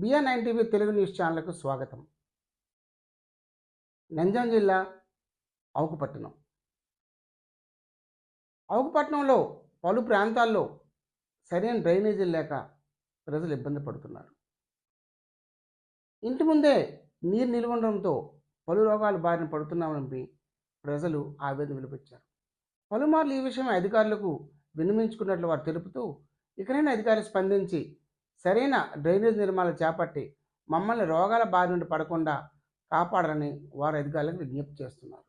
BR nine TV Telugu news ఛానల్కు స్వాగతం. నంజాం జిల్లా అవుకుపట్నం అవుకుపట్నంలో పలు ప్రాంతాల్లో సరైన డ్రైనేజీలు లేక ప్రజలు ఇబ్బంది పడుతున్నారు. ఇంటి ముందే నీరు నిల్వ ఉండడంతో పలు రోగాలు బారిన పడుతున్నామని ప్రజలు ఆవేదన విలుపించారు. పలుమార్లు ఈ విషయమై అధికారులకు విన్నవించుకున్నట్లు వారు తెలుపుతూ ఇకనైనా అధికారులు స్పందించి సరైన డ్రైనేజ్ నిర్మాణాలు చేపట్టి మమ్మల్ని రోగాల బారి నుండి పడకుండా కాపాడాలని వారు అధికారులకు విజ్ఞప్తి చేస్తున్నారు.